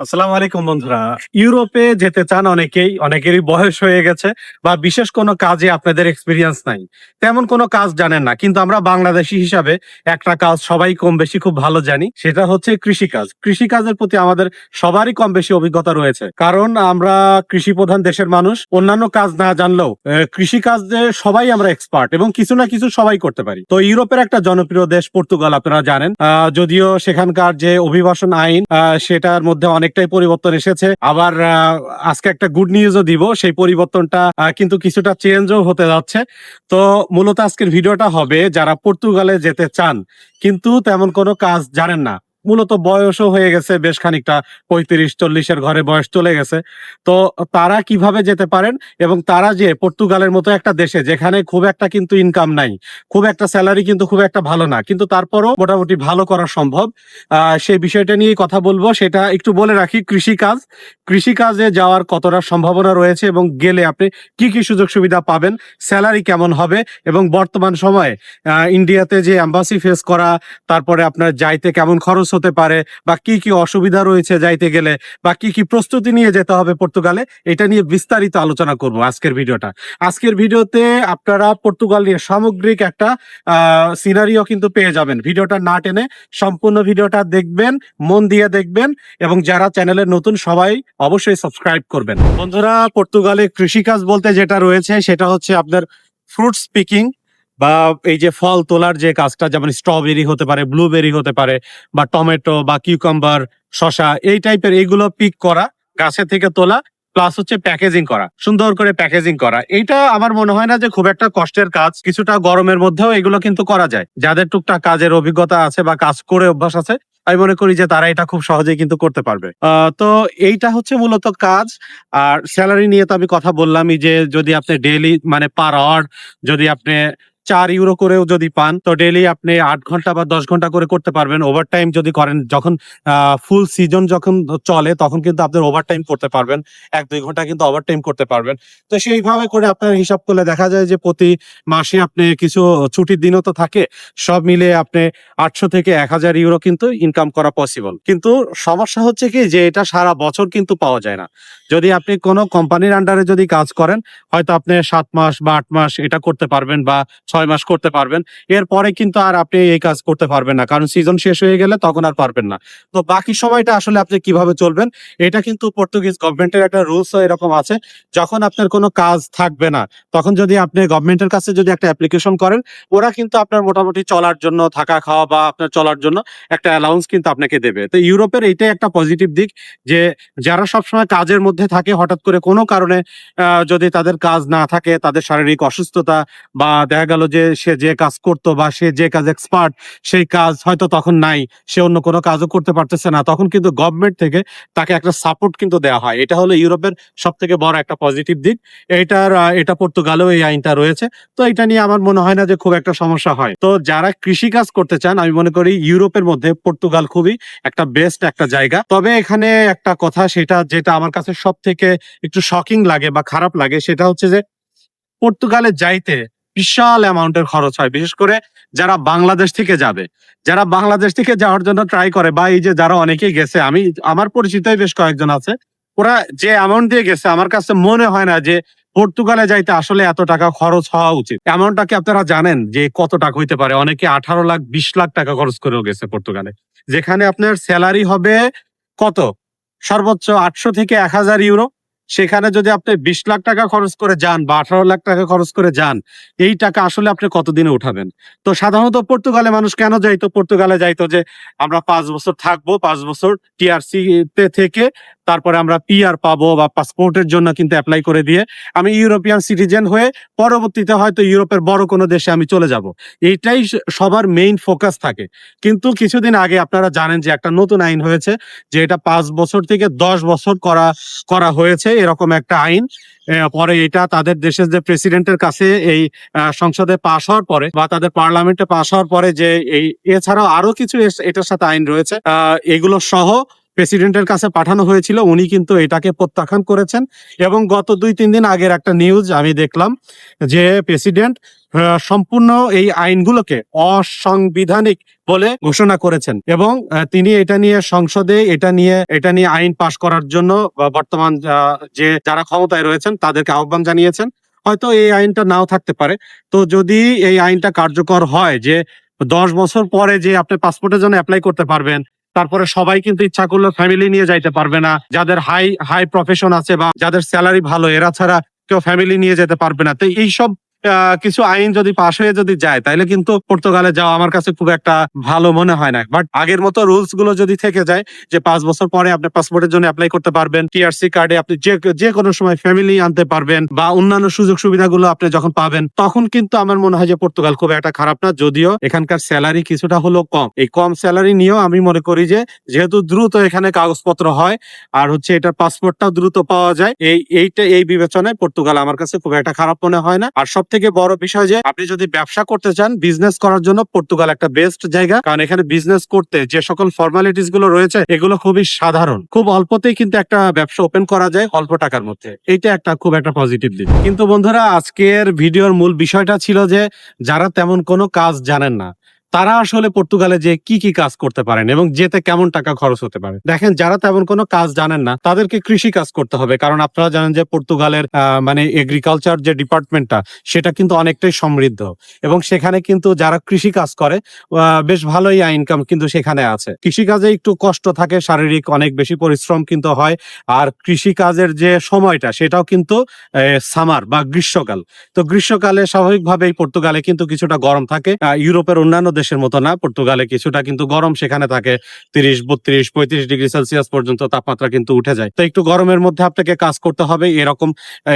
আসসালামু আলাইকুম বন্ধুরা। ইউরোপে যেতে চান অনেকেই, অনেকেরই বয়স হয়ে গেছে বা বিশেষ কোনো কাজে আপনাদের এক্সপিরিয়েন্স নাই। তেমন কোনো কাজ জানেন না, কিন্তু আমরা বাংলাদেশি হিসাবে একটা কাজ সবাই কম বেশি খুব ভালো জানি, সেটা হচ্ছে কৃষিকাজ। কৃষিকাজের প্রতি আমাদের সবারই কম বেশি অভিজ্ঞতা রয়েছে। কারণ আমরা কৃষি প্রধান দেশের মানুষ, অন্যান্য কাজ না জানলেও কৃষিকাজে সবাই আমরা এক্সপার্ট এবং কিছু না কিছু সবাই করতে পারি। তো ইউরোপের একটা জনপ্রিয় দেশ পর্তুগাল, আপনারা জানেন। যদিও সেখানকার যে অভিবাসন আইন সেটার মধ্যে অনেকটাই পরিবর্তন এসেছে। আবার আজকে একটা গুড নিউজও দিব, সেই পরিবর্তনটা কিন্তু কিছুটা চেঞ্জও হতে যাচ্ছে। তো মূলত আজকের ভিডিওটা হবে, যারা পর্তুগালে যেতে চান, কিন্তু তেমন কোনো কাজ জানেন না। মূলত বয়সও হয়ে গেছে, বেশ খানিকটা, পঁয়ত্রিশ, চল্লিশের ঘরে বয়স চলে গেছে। তো তারা কীভাবে যেতে পারেন এবং তারা যে পর্তুগালের মতো একটা দেশে, যেখানে খুব একটা কিন্তু ইনকাম নাই, খুব একটা স্যালারি কিন্তু খুব একটা ভালো না, কিন্তু তারপরও মোটামুটি ভালো করা সম্ভব সেই বিষয়টা নিয়ে কথা বলব। সেটা একটু বলে রাখি, কৃষিকাজ, কৃষিকাজে যাওয়ার কতটা সম্ভাবনা রয়েছে এবং গেলে আপনি কি কি সুযোগ সুবিধা পাবেন স্যালারি কেমন হবে এবং বর্তমান সময়ে ইন্ডিয়াতে যে অ্যাম্বাসি ফেস করা, তারপরে আপনার যাইতে কেমন খরচ হতে পারে বা কি কি অসুবিধা রয়েছে যাইতে গেলে বা কি কি প্রস্তুতি নিয়ে যেতে হবে পর্তুগালে, এটা নিয়ে বিস্তারিত আলোচনা করব আজকের ভিডিওটা। আজকের ভিডিওতে আপনারা পর্তুগাল নিয়ে সামগ্রিক একটা সিনারিও কিন্তু পেয়ে যাবেন। ভিডিওটা না টেনে সম্পূর্ণ ভিডিওটা দেখবেন, মন দিয়ে দেখবেন এবং যারা চ্যানেলে নতুন সবাই অবশ্যই সাবস্ক্রাইব করবেন। বন্ধুরা, পর্তুগালে কৃষিকাজ বলতে যেটা রয়েছে সেটা হচ্ছে আপনার ফ্রুট স্পিকিং বা এই যে ফল তোলার যে কাজটা, যেমন স্ট্রবেরি হতে পারে ব্লুবেরি হতে পারে, বা টমেটো বা কিউকাম্বার শশা এই টাইপের এইগুলো পিক করা, গাছে থেকে তোলা প্লাস হচ্ছে প্যাকেজিং করা, সুন্দর করে প্যাকেজিং করা। এইটা আমার মনে হয় না যে খুব একটা কষ্টের কাজ, কিছুটা গরমের মধ্যেও এগুলো কিন্তু করা যায়। যাদের টুকটাক কাজের অভিজ্ঞতা আছে বা কাজ করে অভ্যাস আছে, আমি মনে করি যে তারা এটা খুব সহজেই কিন্তু করতে পারবে। তো এইটা হচ্ছে মূলত কাজ। আর স্যালারি নিয়ে তো আমি কথা বললামই যে যদি আপনি ডেইলি মানে পার আওয়ার যদি আপনি চার ইউরো করেও যদি পান, তো ডেইলি আপনি আট ঘণ্টা বা দশ ঘণ্টা করে করতে পারবেন। ওভারটাইম যদি করেন, যখন ফুল সিজন যখন চলে, তখন কিন্তু আপনার ওভারটাইম করতে পারবেন। এক, দুই ঘণ্টা কিন্তু ওভারটাইম করতে পারবেন। তো সেইভাবে করে আপনার হিসাব করলে দেখা যায় যে প্রতি মাসে আপনি কিছু ছুটির দিনও তো থাকে। সব মিলে আপনি আটশো থেকে এক হাজার ইউরো কিন্তু ইনকাম করা পসিবল কিন্তু সমস্যা হচ্ছে কি যে এটা সারা বছর কিন্তু পাওয়া যায় না। যদি আপনি কোনো কোম্পানির আন্ডারে যদি কাজ করেন, হয়তো আপনি সাত মাস বা আট মাস এটা করতে পারবেন বা ছয় মাস করতে পারবেন। এরপরে কিন্তু আর আপনি এই কাজ করতে পারবেন না, কারণ সিজন শেষ হয়ে গেলে তখন আর পারবেন না। তো বাকি সময়টা আসলে আপনি কীভাবে চলবেন, এটা কিন্তু পর্তুগিজ গভর্নমেন্টের একটা রুলস এরকম আছে, যখন আপনার কোনো কাজ থাকবে না, তখন যদি আপনি গভর্নমেন্টের কাছে যদি একটা অ্যাপ্লিকেশন করেন, ওরা কিন্তু আপনার মোটামুটি চলার জন্য, থাকা খাওয়া বা আপনার চলার জন্য একটা অ্যালাউন্স কিন্তু আপনাকে দেবে। তো ইউরোপের এইটাই একটা পজিটিভ দিক, যে যারা সবসময় কাজের মধ্যে থাকে, হঠাৎ করে কোনো কারণে যদি তাদের কাজ না থাকে, তাদের শারীরিক অসুস্থতা বা দেখা গেল যে সে যে কাজ করতো বা সে যে কাজ এক্সপার্ট সেই কাজ হয়তো তখন নাই, সে অন্য কোনো কাজও করতে পারতেছে না। তখন কিন্তু গভর্নমেন্ট থেকে তাকে একটা সাপোর্ট কিন্তু দেওয়া হয়। এটা হলো ইউরোপের সব থেকে বড় একটা পজিটিভ দিক। এইটার এটা পর্তুগালেও এই আইনটা রয়েছে। তো এটা নিয়ে আমার মনে হয় না যে খুব একটা সমস্যা হয়। তো যারা কৃষি কাজ করতে চান, আমি মনে করি ইউরোপের মধ্যে পর্তুগাল খুবই একটা বেস্ট একটা জায়গা। তবে এখানে একটা কথা, সেটা যেটা আমার কাছে সব থেকে একটু শকিং লাগে বা খারাপ লাগে, সেটা হচ্ছে যে পর্তুগালে যাইতে বিশাল অ্যামাউন্টের খরচ হয়, বিশেষ করে যারা বাংলাদেশ থেকে যাবে। যারা বাংলাদেশ থেকে যাওয়ার জন্য ট্রাই করে বা এই যে যারা অনেকেই গেছে, আমি, আমার পরিচিতই বেশ কয়েকজন আছে, ওরা যে অ্যামাউন্ট দিয়ে গেছে, আমার কাছে মনে হয় না যে পর্তুগালে যাইতে আসলে এত টাকা খরচ হওয়া উচিত। অ্যামাউন্টটা কি আপনারা জানেন যে কত টাকা হইতে পারে? অনেকে আঠারো লাখ, বিশ লাখ টাকা খরচ করেও গেছে পর্তুগালে। যেখানে আপনার স্যালারি হবে কত? সর্বোচ্চ আটশো থেকে এক হাজার ইউরো সেখানে যদি আপনি বিশ লাখ টাকা খরচ করে যান বা আঠারো লাখ টাকা খরচ করে যান, এই টাকা আসলে আপনি কতদিনে উঠাবেন? তো সাধারণত পর্তুগালে মানুষ কেন যাইতো? পর্তুগালে যাইতো যে, আমরা পাঁচ বছর থাকব, পাঁচ বছর টিআরসি তে থেকে তারপরে আমরা পিআর পাবো বা পাসপোর্টের জন্য কিন্তু অ্যাপ্লাই করে দিয়ে আমি ইউরোপিয়ান সিটিজেন হয়ে পরবর্তীতে হয়তো ইউরোপের বড় কোনো দেশে আমি চলে যাব। এইটাই সবার মেইন ফোকাস থাকে। কিন্তু কিছুদিন আগে আপনারা জানেন যে একটা নতুন আইন হয়েছে, যে এটা পাঁচ বছর থেকে দশ বছর করা করা হয়েছে এরকম একটা আইন। পরে এটা তাদের দেশের যে প্রেসিডেন্টের কাছে এই সংসদে পাশ হওয়ার পরে বা তাদের পার্লামেন্টে পাশ হওয়ার পরে যে এই, এছাড়াও আরও কিছু এটার সাথে আইন রয়েছে। এগুলো সহ প্রেসিডেন্টের কাছে পাঠানো হয়েছিল, উনি কিন্তু এটাকে প্রত্যাখ্যান করেছেন এবং গত দুই, তিন দিন আগের একটা নিউজ আমি দেখলাম যে প্রেসিডেন্ট সম্পূর্ণ এই আইনগুলোকে অসাংবিধানিক বলে ঘোষণা করেছেন এবং তিনি এটা নিয়ে সংসদে এটা নিয়ে এটা নিয়ে আইন পাশ করার জন্য বর্তমান যে যারা ক্ষমতায় রয়েছেন তাদেরকে আহ্বান জানিয়েছেন। হয়তো এই আইনটা নাও থাকতে পারে। তো যদি এই আইনটা কার্যকর হয় যে দশ বছর পরে যে আপনি পাসপোর্টের জন্য অ্যাপ্লাই করতে পারবেন তারপরে সবাই কিন্তু ইচ্ছা করলে ফ্যামিলি নিয়ে যাইতে পারবে না। যাদের হাই হাই প্রফেশন আছে বা যাদের স্যালারি ভালো, এরা ছাড়া কেউ ফ্যামিলি নিয়ে যেতে পারবে না। তো এইসব কিছু আইন যদি পাশ হয়ে যদি যায় তাহলে কিন্তু পর্তুগালে যাওয়া আমার কাছে খুব একটা ভালো মনে হয় না। বাট আগের মতো রুলসগুলো যদি থেকে যায়, যে পাঁচ বছর পরে আপনি পাসপোর্টের জন্য অ্যাপ্লাই করতে পারবেন টিআরসি কার্ডে আপনি যে যে কোনো সময় ফ্যামিলি আনতে পারবেন, বা অন্যান্য সুযোগ সুবিধাগুলো আপনি যখন পাবেন, তখন কিন্তু আমার মনে হয় যে পর্তুগাল খুব একটা খারাপ না। যদিও এখানকার স্যালারি কিছুটা হলো কম। এই কম স্যালারি নিয়েও আমি মনে করি যে, যেহেতু দ্রুত এখানে কাগজপত্র হয়, আর হচ্ছে এটার পাসপোর্টটাও দ্রুত পাওয়া যায়, এই, এইটা, এই বিবেচনায় পর্তুগাল আমার কাছে খুব একটা খারাপ মনে হয় না। আর সব থেকে বড় বিষয় যে, আপনি যদি ব্যবসা করতে চান বিজনেস করার জন্য পর্তুগাল একটা বেস্ট জায়গা। কারণ এখানে বিজনেস করতে যে সকল ফর্মালিটিসগুলো রয়েছে, এগুলো খুবই সাধারণ। খুব অল্পতেই কিন্তু একটা ব্যবসা ওপেন করা যায় অল্প টাকার মধ্যে। এইটা একটা খুব একটা পজিটিভ দিক। কিন্তু বন্ধুরা, আজকের ভিডিওর মূল বিষয়টা ছিল যে, যারা তেমন কোনো কাজ জানেন না তারা আসলে পর্তুগালে যে কি কি কাজ করতে পারেন এবং যেতে কেমন টাকা খরচ হতে পারে। দেখেন, যারা তেমন কোনো কাজ জানেন না, তাদেরকে কৃষি কাজ করতে হবে। কারণ আপনারা জানেন যে পর্তুগালের মানে এগ্রিকালচার যে ডিপার্টমেন্টটা, সেটা কিন্তু অনেকটাই সমৃদ্ধ। এবং সেখানে কিন্তু যারা কৃষি কাজ করে বেশ ভালোই ইনকাম কিন্তু সেখানে আছে। কৃষিকাজে একটু কষ্ট থাকে, শারীরিক অনেক বেশি পরিশ্রম কিন্তু হয়। আর কৃষি কাজের যে সময়টা, সেটাও কিন্তু সামার বা গ্রীষ্মকাল। তো গ্রীষ্মকালে স্বাভাবিকভাবেই পর্তুগালে কিন্তু কিছুটা গরম থাকে। ইউরোপের অন্যান্য দেশের মতো না, পর্তুগালে কিছুটা কিন্তু গরম সেখানে থাকে। তিরিশ, বত্রিশ, পঁয়ত্রিশ ডিগ্রি সেলসিয়াস পর্যন্ত তাপমাত্রা কিন্তু উঠে যায়। তো একটু গরমের মধ্যে আপনাকে কাজ করতে হবে, এরকম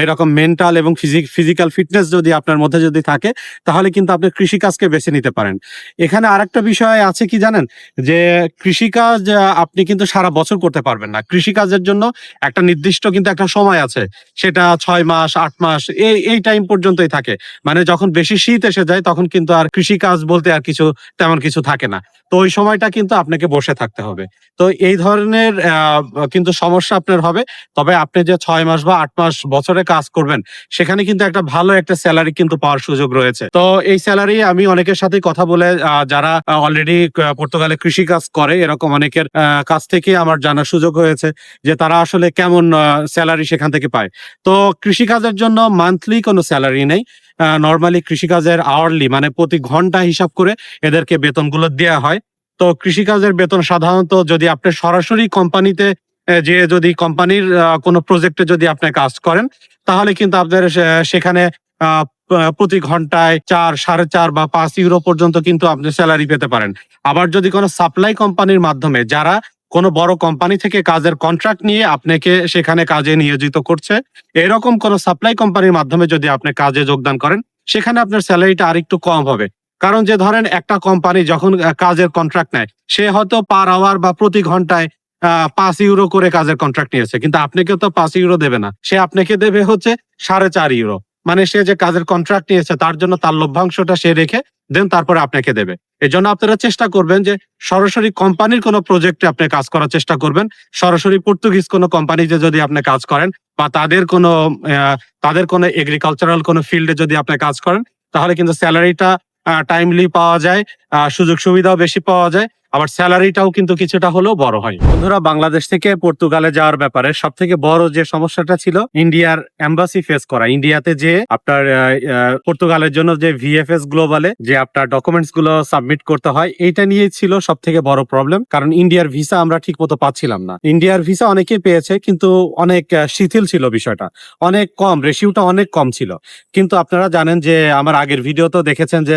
এরকম মেন্টাল এবং ফিজিক্যাল ফিটনেস যদি আপনার মধ্যে যদি থাকে, তাহলে কিন্তু আপনি কৃষিকাজকে বেছে নিতে পারেন। এখানে আরেকটা বিষয় আছে কি জানেন? যে কৃষিকাজ আপনি কিন্তু সারা বছর করতে পারবেন না। কৃষিকাজের জন্য একটা নির্দিষ্ট কিন্তু একটা সময় আছে। সেটা ছয় মাস, আট মাস, এই এই টাইম পর্যন্তই থাকে। মানে যখন বেশি শীত এসে যায়, তখন কিন্তু আর কৃষিকাজ বলতে আর কিছু তেমন কিছু থাকে না। তো ওই সময়টা কিন্তু আপনাকে বসে থাকতে হবে। তো এই ধরনের কিন্তু সমস্যা আপনার হবে। তবে আপনি যে ছয় মাস বা আট মাস বছরে কাজ করবেন, সেখানে কিন্তু একটা ভালো একটা স্যালারি কিন্তু পাওয়ার সুযোগ রয়েছে। তো এই স্যালারি আমি অনেকের সাথে কথা বলে যারা অলরেডি পর্তুগালে কৃষি কাজ করে, এরকম অনেকের কাছ থেকে আমার জানার সুযোগ হয়েছে যে তারা আসলে কেমন স্যালারি সেখান থেকে পায়। তো কৃষিকাজের জন্য মান্থলি কোনো স্যালারি নেই। নর্মালি কৃষিকাজের আওয়ারলি মানে প্রতি ঘণ্টা হিসাব করে এদেরকে বেতনগুলো দেওয়া হয়। তো কৃষিকাজের বেতন সাধারণত যদি আপনি সরাসরি কোম্পানিতে যে যদি কোম্পানির কোনো প্রজেক্টে যদি আপনি কাজ করেন, তাহলে কিন্তু আপনার সেখানে প্রতি ঘন্টায় চার, সাড়ে চার বা পাঁচ ইউরো পর্যন্ত কিন্তু আপনি স্যালারি পেতে পারেন। আবার যদি কোনো সাপ্লাই কোম্পানির মাধ্যমে যারা কোনো বড় কোম্পানি থেকে কাজের কন্ট্রাক্ট নিয়ে আপনাকে সেখানে কাজে নিয়োজিত করছে, এরকম কোনো সাপ্লাই কোম্পানির মাধ্যমে যদি আপনি কাজে যোগদান করেন, সেখানে আপনার স্যালারিটা আরেকটু কম হবে। কারণ যে ধরেন একটা কোম্পানি যখন কাজের কন্ট্রাক্ট নেয়, সে হয়তো পার আওয়ার বা প্রতি ঘন্টায় পাঁচ ইউরো করে কাজের কন্ট্রাক্ট নিয়েছে। কিন্তু আপনাকে তো পাঁচ ইউরো দেবে না। সে আপনাকে দেবে হচ্ছে সাড়ে চার ইউরো মানে সে যে কাজের কন্ট্রাক্ট নিয়েছে, তার জন্য তার লভ্যাংশটা সে রেখে দেন, তারপরে আপনাকে দেবে। এই জন্য আপনারা চেষ্টা করবেন যে সরাসরি কোম্পানির কোনো প্রজেক্টে আপনি কাজ করার চেষ্টা করবেন। সরাসরি পর্তুগিজ কোনো কোম্পানিতে যদি আপনি কাজ করেন বা তাদের কোনো তাদের কোনো এগ্রিকালচারাল কোনো ফিল্ডে যদি আপনি কাজ করেন, তাহলে কিন্তু স্যালারিটা টাইমলি পাওয়া যায়। আহ, সুযোগ সুবিধাও বেশি পাওয়া যায়, আবার স্যালারিটাও কিন্তু কিছুটা হলেও বড় হয়। বন্ধুরা, বাংলাদেশ থেকে পর্তুগালে যাওয়ার ব্যাপারে সব থেকে বড় যে সমস্যাটা ছিল, ইন্ডিয়ার এম্বাসি ফেস করা। ইন্ডিয়াতে যে আপনার পর্তুগালের জন্য যে ভিএফএস গ্লোবালে যে আপনার ডকুমেন্টসগুলো সাবমিট করতে হয়, এইটা নিয়েই ছিল সব থেকে বড় প্রবলেম, কারণ ইন্ডিয়ার ভিসা আমরা ঠিক মতো পাচ্ছিলাম না। ইন্ডিয়ার ভিসা অনেকেই পেয়েছে, কিন্তু অনেক শিথিল ছিল বিষয়টা। অনেক কম, রেশিওটা অনেক কম ছিল। কিন্তু আপনারা জানেন যে, আমার আগের ভিডিওতেও দেখেছেন যে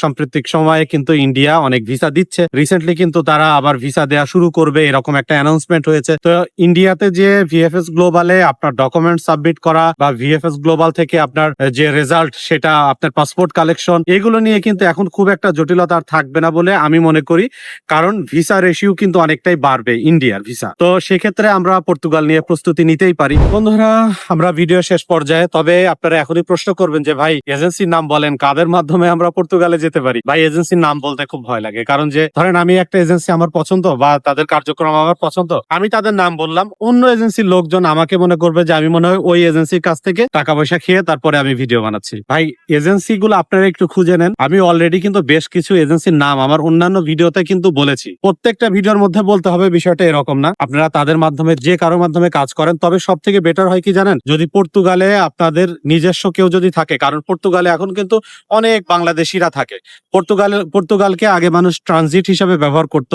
সাম্প্রতিক সময়ে কিন্তু ইন্ডিয়া অনেক ভিসা দিচ্ছে। রিসেন্টলি কিন্তু তারা আবার ভিসা দেওয়া শুরু করবে, এরকম একটা অ্যানাউন্সমেন্ট হয়েছে। তো ইন্ডিয়াতে যে ভিএফএস গ্লোবালে আপনার ডকুমেন্ট সাবমিট করা বা ভিএফএস গ্লোবাল থেকে আপনার যে রেজাল্ট সেটা আপনার পাসপোর্ট কালেকশন এগুলো নিয়ে কিন্তু এখন খুব একটা জটিলতা আর থাকবে না বলে আমি মনে করি। কারণ ভিসা রেশিও কিন্তু অনেকটাই বাড়বে ইন্ডিয়ার ভিসা তো সেক্ষেত্রে আমরা পর্তুগাল নিয়ে প্রস্তুতি নিতেই পারি। বন্ধুরা, আমরা ভিডিও শেষ পর্যায়ে, তবে আপনারা এখনই প্রশ্ন করবেন যে, ভাই এজেন্সির নাম বলেন, কাদের মাধ্যমে আমরা পর্তুগালে যেতে পারি? ভাই এজেন্সির নাম বলতে খুব ভয় লাগে। কারণ যে, ধরেন আমি একটা এজেন্সি আমার পছন্দ বা তাদের কার্যক্রম আমার পছন্দ, আমি তাদের নাম বললাম, অন্য এজেন্সির লোকজন আমাকে মনে করবে যে, আমি মনে হয় ওই এজেন্সির কাছ থেকে টাকা পয়সা খেয়ে তারপরে আমি ভিডিও বানাচ্ছি। ভাই এজেন্সি গুলো আপনারা একটু খুঁজে নেন। আমি অলরেডি কিন্তু বেশ কিছু এজেন্সির নাম আমার অন্যান্য ভিডিওতে কিন্তু বলেছি। প্রত্যেকটা ভিডিওর মধ্যে বলতে হবে বিষয়টা এরকম না। আপনারা তাদের মাধ্যমে, যে কারোর মাধ্যমে কাজ করেন, তবে সব থেকে বেটার হয় কি জানেন? যদি পর্তুগালে আপনাদের নিজস্ব কেউ যদি থাকে, কারণ পর্তুগালে এখন কিন্তু অনেক বাংলাদেশিরা থাকে। পর্তুগালে পর্তুগালকে আগে মানুষ ট্রানজিট হিসাবে ব্যবহার করত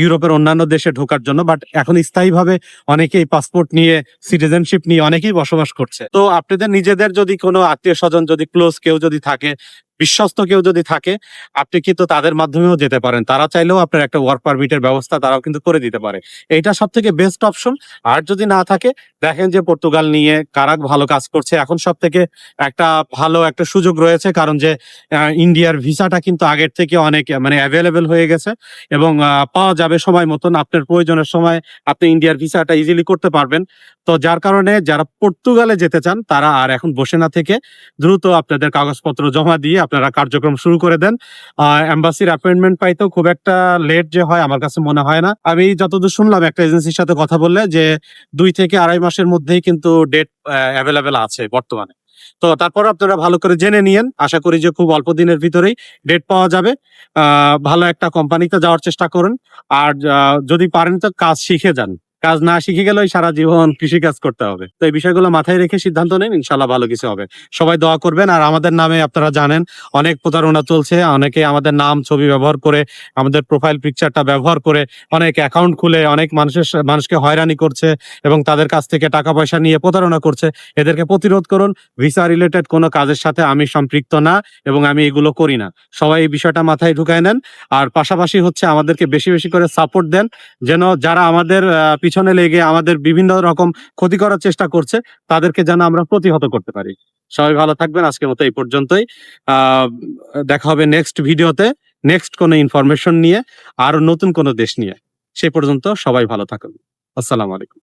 ইউরোপের অন্যান্য দেশে ঢোকার জন্য বাট এখন স্থায়ীভাবে অনেকেই পাসপোর্ট নিয়ে সিটিজেনশিপ নিয়ে অনেকেই বসবাস করছে। তো আপনাদের নিজেদের যদি কোনো আত্মীয় স্বজন যদি ক্লোজ কেউ যদি থাকে বিশ্বস্ত কেউ যদি থাকে, আপনি কিন্তু তাদের মাধ্যমেও যেতে পারেন। তারা চাইলেও আপনার একটা ওয়ার্ক পারমিটের ব্যবস্থা তারাও কিন্তু করে দিতে পারে। এইটা সব থেকে বেস্ট অপশন আর যদি না থাকে, দেখেন যে পর্তুগাল নিয়ে কারা ভালো কাজ করছে। এখন সব থেকে একটা ভালো একটা সুযোগ রয়েছে, কারণ যে ইন্ডিয়ার ভিসাটা কিন্তু আগের থেকে অনেক মানে অ্যাভেলেবেল হয়ে গেছে এবং পাওয়া যাবে সময় মতন। আপনার প্রয়োজনের সময় আপনি ইন্ডিয়ার ভিসাটা ইজিলি করতে পারবেন। তো যার কারণে যারা পর্তুগালে যেতে চান, তারা আর এখন বসে না থেকে দ্রুত আপনাদের কাগজপত্র জমা দিয়ে আপনারা কার্যক্রম শুরু করে দেন। এম্বাসির অ্যাপয়েন্টমেন্ট পাইতেও খুব একটা লেট যে হয় আমার কাছে মনে হয় না। আমি যতদূর শুনলাম একটা এজেন্সির সাথে কথা বললে যে দুই থেকে আড়াই মাসের মধ্যেই কিন্তু ডেট অ্যাভেলেবেল আছে বর্তমানে। তো তারপর আপনারা ভালো করে জেনে নিয়েন। আশা করি যে খুব অল্প দিনের ভিতরেই ডেট পাওয়া যাবে। ভালো একটা কোম্পানিতে যাওয়ার চেষ্টা করুন। আর যদি পারেন তো কাজ শিখে যান। কাজ না শিখে গেলেই সারা জীবন কৃষি কাজ করতে হবে। তো এই বিষয়গুলো মাথায় রেখে সিদ্ধান্ত নেন ইনশাল্লাহ ভালো কিছু হবে। সবাই দোয়া করবেন, আর আমাদের নামে আপনারা জানেন, অনেক প্রতারণা চলছে, অনেকে আমাদের নাম, ছবি ব্যবহার করে, আমাদের প্রোফাইল পিকচারটা ব্যবহার করে, অনেক অ্যাকাউন্ট খুলে, অনেক মানুষের মানুষকে হয়রানি করছে এবং তাদের কাছ থেকে টাকা পয়সা নিয়ে প্রতারণা করছে। এদেরকে প্রতিরোধ করুন ভিসা রিলেটেড কোনো কাজের সাথে আমি সম্পৃক্ত না এবং আমি এগুলো করি না। সবাই এই বিষয়টা মাথায় ঢুকায় নেন, আর পাশাপাশি হচ্ছে আমাদেরকে বেশি বেশি করে সাপোর্ট দেন, যেন যারা আমাদের পিছনে লেগে আমাদের বিভিন্ন রকম ক্ষতি করার চেষ্টা করছে, তাদেরকে যেন আমরা প্রতিহত করতে পারি। সবাই ভালো থাকবেন, আজকের মতো এই পর্যন্তই। দেখা হবে নেক্সট ভিডিওতে নেক্সট কোনো ইনফরমেশন নিয়ে আরও নতুন কোনো দেশ নিয়ে। সে পর্যন্ত সবাই ভালো থাকুন। আসসালামু আলাইকুম।